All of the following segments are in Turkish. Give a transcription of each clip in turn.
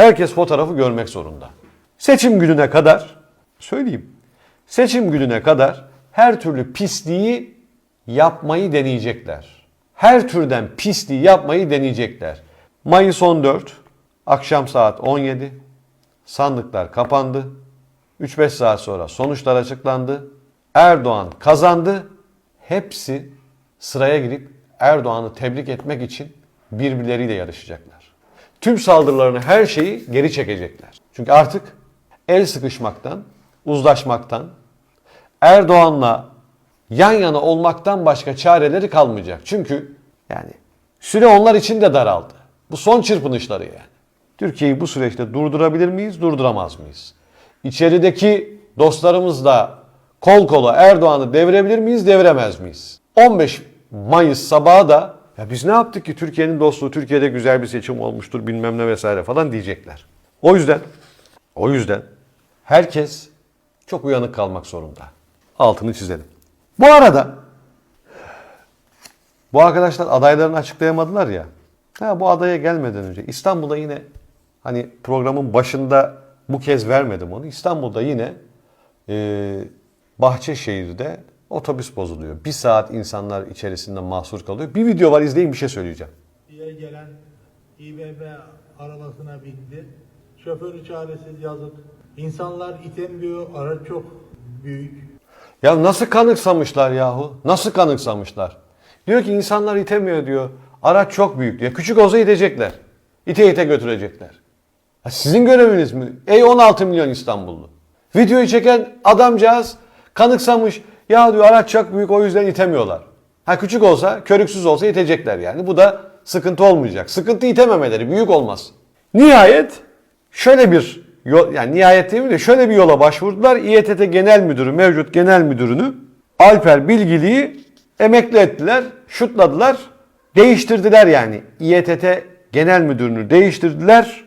Herkes fotoğrafı görmek zorunda. Seçim gününe kadar söyleyeyim. Seçim gününe kadar her türlü pisliği yapmayı deneyecekler. Her türden pisliği yapmayı deneyecekler. Mayıs 14 akşam saat 17 sandıklar kapandı. 3-5 saat sonra sonuçlar açıklandı. Erdoğan kazandı. Hepsi sıraya girip Erdoğan'ı tebrik etmek için birbirleriyle yarışacaklar. Tüm saldırılarını her şeyi geri çekecekler. Çünkü artık el sıkışmaktan, uzlaşmaktan, Erdoğan'la yan yana olmaktan başka çareleri kalmayacak. Çünkü yani süre onlar için de daraldı. Bu son çırpınışları yani. Türkiye'yi bu süreçte durdurabilir miyiz, durduramaz mıyız? İçerideki dostlarımızla kol kola Erdoğan'ı devirebilir miyiz, deviremez miyiz? 15 Mayıs sabahı da ya biz ne yaptık ki Türkiye'nin dostluğu, Türkiye'de güzel bir seçim olmuştur bilmem ne vesaire falan diyecekler. O yüzden, o yüzden herkes çok uyanık kalmak zorunda. Altını çizelim. Bu arada bu arkadaşlar adaylarını açıklayamadılar ya. Ha, bu adaya gelmeden önce İstanbul'da yine hani programın başında bu kez vermedim onu. İstanbul'da yine e, Bahçeşehir'de otobüs bozuluyor. Bir saat insanlar içerisinde mahsur kalıyor. Bir video var izleyin bir şey söyleyeceğim. diye gelen İBB arabasına bindi. Şoförü çaresiz yazık. İnsanlar itemiyor, araç çok büyük. Ya nasıl kanıksamışlar yahu? Nasıl kanıksamışlar? Diyor ki insanlar itemiyor diyor. Araç çok büyük diyor. Küçük olsa itecekler. İte ite götürecekler. Ha sizin göreviniz mi? Ey 16 milyon İstanbullu. Videoyu çeken adamcağız kanıksamış. Ya diyor araç çok büyük o yüzden itemiyorlar. Ha küçük olsa, körüksüz olsa itecekler yani. Bu da sıkıntı olmayacak. Sıkıntı itememeleri, büyük olmaz. Nihayet şöyle bir yol, yani nihayet değil de şöyle bir yola başvurdular. İETT Genel Müdürü, mevcut Genel Müdürünü Alper Bilgili'yi emekli ettiler, şutladılar, değiştirdiler yani. İETT Genel Müdürünü değiştirdiler.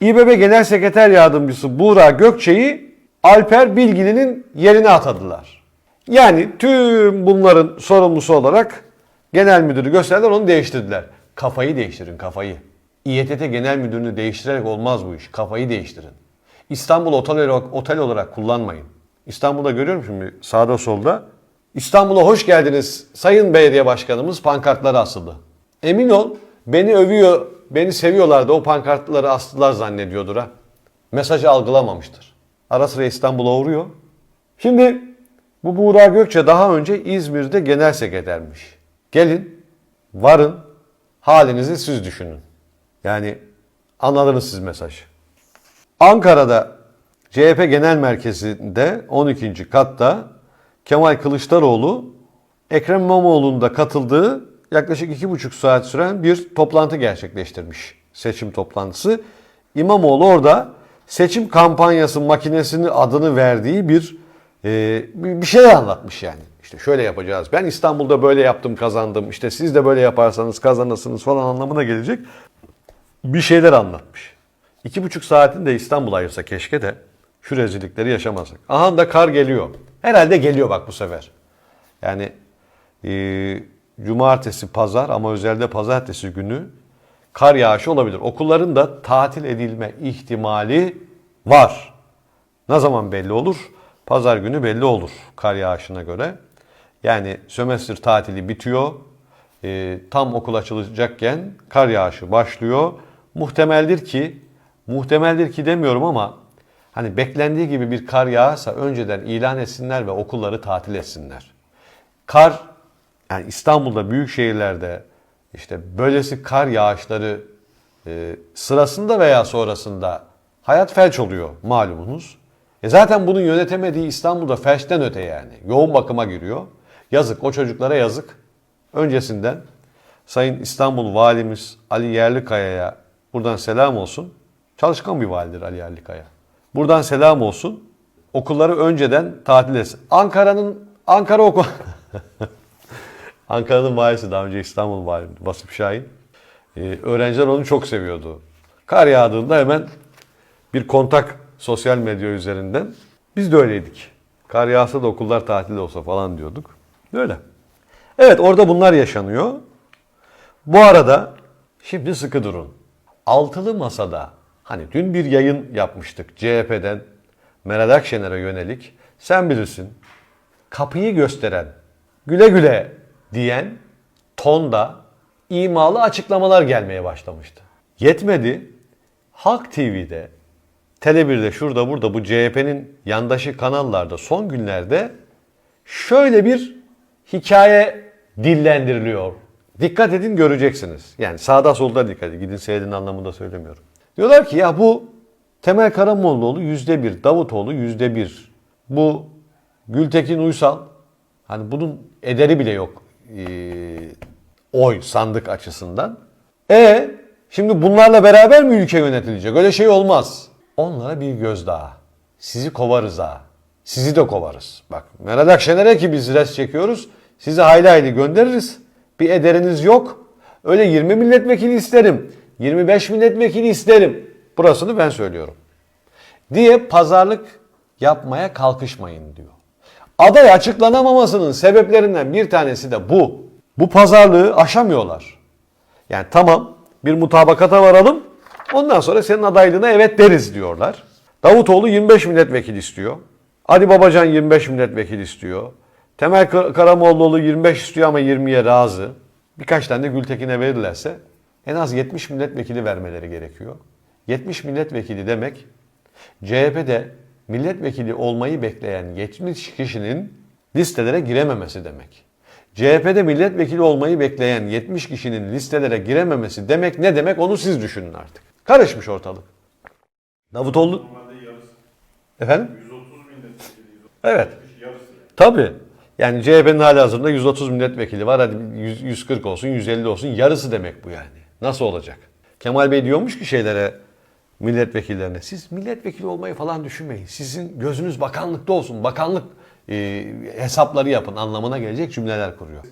İBB Genel Sekreter Yardımcısı Buğra Gökçe'yi Alper Bilgili'nin yerine atadılar. Yani tüm bunların sorumlusu olarak genel müdürü gösterdiler onu değiştirdiler. Kafayı değiştirin kafayı. İETT genel müdürünü değiştirerek olmaz bu iş. Kafayı değiştirin. İstanbul otel olarak, otel olarak kullanmayın. İstanbul'da görüyorum şimdi sağda solda. İstanbul'a hoş geldiniz sayın belediye başkanımız pankartları asıldı. Emin ol beni övüyor, beni seviyorlar da o pankartları astılar zannediyordur ha. Mesajı algılamamıştır. Ara sıra İstanbul'a uğruyor. Şimdi bu Buğra Gökçe daha önce İzmir'de genel sekretermiş. Gelin, varın, halinizi siz düşünün. Yani anladınız siz mesajı. Ankara'da CHP Genel Merkezi'nde 12. katta Kemal Kılıçdaroğlu Ekrem İmamoğlu'nun da katıldığı yaklaşık 2,5 saat süren bir toplantı gerçekleştirmiş. Seçim toplantısı. İmamoğlu orada seçim kampanyası makinesinin adını verdiği bir e, bir şeyler anlatmış yani. İşte şöyle yapacağız. Ben İstanbul'da böyle yaptım kazandım. İşte siz de böyle yaparsanız kazanırsınız falan anlamına gelecek bir şeyler anlatmış. İki buçuk saatin de İstanbul ayırsa keşke de şu rezillikleri yaşamasak. Aha da kar geliyor. Herhalde geliyor bak bu sefer. Yani e, cumartesi, pazar ama özellikle pazartesi günü kar yağışı olabilir. Okulların da tatil edilme ihtimali var. Ne zaman belli olur? Pazar günü belli olur kar yağışına göre. Yani sömestr tatili bitiyor. E, tam okul açılacakken kar yağışı başlıyor. Muhtemeldir ki, muhtemeldir ki demiyorum ama hani beklendiği gibi bir kar yağarsa önceden ilan etsinler ve okulları tatil etsinler. Kar yani İstanbul'da büyük şehirlerde işte böylesi kar yağışları e, sırasında veya sonrasında hayat felç oluyor malumunuz. E zaten bunun yönetemediği İstanbul'da felçten öte yani. Yoğun bakıma giriyor. Yazık o çocuklara yazık. Öncesinden Sayın İstanbul Valimiz Ali Yerlikaya'ya buradan selam olsun. Çalışkan bir validir Ali Yerlikaya. Buradan selam olsun. Okulları önceden tatil etsin. Ankara'nın Ankara okul Ankara'nın valisi daha önce İstanbul valisi Basıp Şahin. Ee, öğrenciler onu çok seviyordu. Kar yağdığında hemen bir kontak sosyal medya üzerinden. Biz de öyleydik. Kar yağsa da okullar tatil olsa falan diyorduk. Böyle. Evet orada bunlar yaşanıyor. Bu arada şimdi sıkı durun. Altılı masada Hani dün bir yayın yapmıştık CHP'den Meral Akşener'e yönelik. Sen bilirsin kapıyı gösteren, güle güle diyen tonda imalı açıklamalar gelmeye başlamıştı. Yetmedi. Halk TV'de, Tele1'de şurada burada bu CHP'nin yandaşı kanallarda son günlerde şöyle bir hikaye dillendiriliyor. Dikkat edin göreceksiniz. Yani sağda solda dikkat edin. Gidin seyredin anlamında söylemiyorum. Diyorlar ki ya bu Temel Karamollaoğlu yüzde bir, Davutoğlu yüzde bir. Bu Gültekin Uysal hani bunun ederi bile yok ee, oy sandık açısından. E şimdi bunlarla beraber mi ülke yönetilecek? Öyle şey olmaz. Onlara bir göz daha. Sizi kovarız ha. Sizi de kovarız. Bak Meral Akşener'e ki biz res çekiyoruz. Sizi hayli hayli göndeririz. Bir ederiniz yok. Öyle 20 milletvekili isterim. 25 milletvekili isterim. Burasını ben söylüyorum. Diye pazarlık yapmaya kalkışmayın diyor. Aday açıklanamamasının sebeplerinden bir tanesi de bu. Bu pazarlığı aşamıyorlar. Yani tamam bir mutabakata varalım. Ondan sonra senin adaylığına evet deriz diyorlar. Davutoğlu 25 milletvekili istiyor. Ali Babacan 25 milletvekili istiyor. Temel Kar- Karamollaoğlu 25 istiyor ama 20'ye razı. Birkaç tane de Gültekin'e verirlerse en az 70 milletvekili vermeleri gerekiyor. 70 milletvekili demek CHP'de milletvekili olmayı bekleyen 70 kişinin listelere girememesi demek. CHP'de milletvekili olmayı bekleyen 70 kişinin listelere girememesi demek ne demek onu siz düşünün artık. Karışmış ortalık. Davutoğlu... Efendim? 130 milletvekili, Evet. 160 yarısı. Tabii. Yani CHP'nin hali hazırda 130 milletvekili var. Hadi 100 140 olsun, 150 olsun. Yarısı demek bu yani. Nasıl olacak? Kemal Bey diyormuş ki şeylere, milletvekillerine. Siz milletvekili olmayı falan düşünmeyin. Sizin gözünüz bakanlıkta olsun. Bakanlık e, hesapları yapın anlamına gelecek cümleler kuruyor.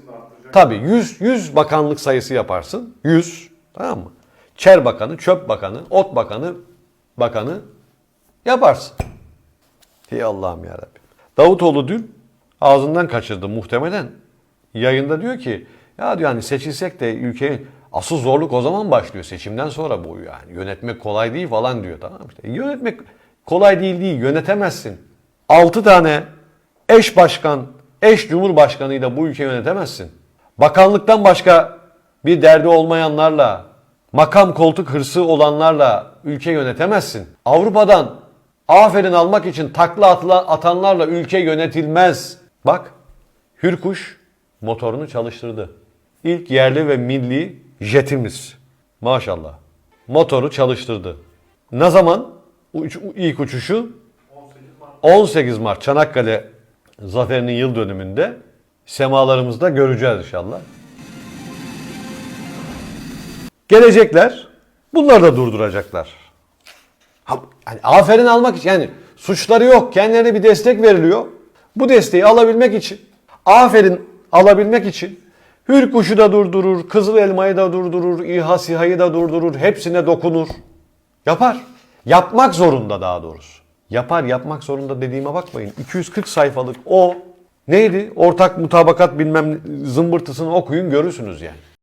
Tabii 100, 100 bakanlık sayısı yaparsın. 100. Tamam mı? Çer bakanı, çöp bakanı, ot bakanı, bakanı yaparsın. Ey Allah'ım ya Davutoğlu dün ağzından kaçırdı muhtemelen. Yayında diyor ki ya diyor hani seçilsek de ülkeyi asıl zorluk o zaman başlıyor seçimden sonra bu yani. Yönetmek kolay değil falan diyor tamam işte. Yönetmek kolay değil değil yönetemezsin. 6 tane eş başkan, eş cumhurbaşkanıyla bu ülkeyi yönetemezsin. Bakanlıktan başka bir derdi olmayanlarla, makam koltuk hırsı olanlarla ülke yönetemezsin. Avrupa'dan aferin almak için takla atılan, atanlarla ülke yönetilmez. Bak Hürkuş motorunu çalıştırdı. İlk yerli ve milli jetimiz. Maşallah. Motoru çalıştırdı. Ne zaman? Uç- ilk uçuşu 18 Mart Çanakkale zaferinin yıl dönümünde semalarımızda göreceğiz inşallah. Gelecekler. Bunları da durduracaklar. Ha, yani aferin almak için yani suçları yok. Kendilerine bir destek veriliyor. Bu desteği alabilmek için aferin alabilmek için Hürkuş'u da durdurur, Kızıl Elma'yı da durdurur, İHA SİHA'yı da durdurur, hepsine dokunur. Yapar. Yapmak zorunda daha doğrusu. Yapar yapmak zorunda dediğime bakmayın. 240 sayfalık o neydi? Ortak mutabakat bilmem zımbırtısını okuyun görürsünüz yani.